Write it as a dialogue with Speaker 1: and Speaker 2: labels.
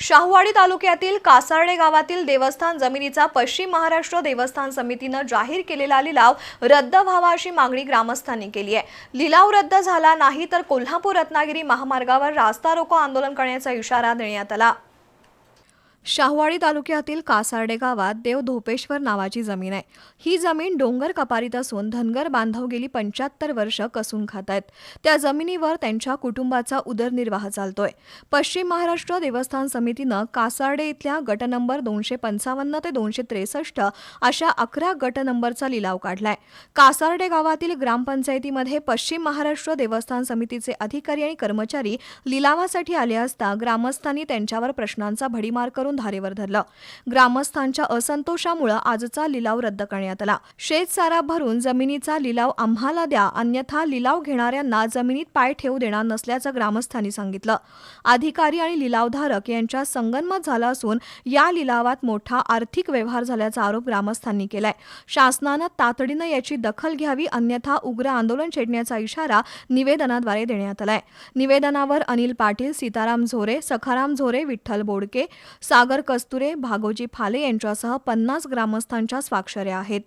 Speaker 1: शाहूवाडी तालुक्यातील कासार्डे गावातील देवस्थान जमिनीचा पश्चिम महाराष्ट्र देवस्थान समितीनं जाहीर केलेला लिलाव रद्द व्हावा अशी मागणी ग्रामस्थांनी केली आहे. लिलाव रद्द झाला नाही तर कोल्हापूर रत्नागिरी महामार्गावर रास्ता रोको आंदोलन करण्याचा इशारा देण्यात आला. शाहवाडी तालुक्यातील कासार्डे गावात देव धोपेश्वर नावाची जमीन आहे. ही जमीन डोंगर कपारीत असून धनगर बांधव गेली पंच्याहत्तर वर्ष कसून खात आहेत. त्या जमिनीवर त्यांच्या कुटुंबाचा उदरनिर्वाह चालतोय. पश्चिम महाराष्ट्र देवस्थान समितीनं कासार्डे इथल्या गट नंबर दोनशे पंचावन्न ते दोनशे त्रेसष्ट अशा अकरा गट नंबरचा लिलाव काढलाय. कासार्डे गावातील ग्रामपंचायतीमध्ये पश्चिम महाराष्ट्र देवस्थान समितीचे अधिकारी आणि कर्मचारी लिलावासाठी आले असता ग्रामस्थांनी त्यांच्यावर प्रश्नांचा भडीमार करून धारेवर धरलं. ग्रामस्थांच्या असंतोषामुळे आजचा लिलाव रद्द करण्यात आला. शेतसारा भरून जमिनीचा लिलाव आम्हाला द्या अन्यथा लिलाव घेणाऱ्यांना जमिनीत पाय ठेवू देणार नसल्याचं ग्रामस्थांनी सांगितलं. अधिकारी आणि लिलावधारक यांच्या संगनमत झाला असून या लिलावात मोठा आर्थिक व्यवहार झाल्याचा आरोप ग्रामस्थांनी केलाय. शासनानं तातडीनं याची दखल घ्यावी अन्यथा उग्र आंदोलन छेडण्याचा इशारा निवेदनाद्वारे देण्यात आलाय. निवेदनावर अनिल पाटील सीताराम झोरे सखाराम झोरे विठ्ठल बोडके सागर कस्तुरे भागोजी फाले यांच्यासह पन्नास ग्रामस्थांच्या स्वाक्षऱ्या आहेत.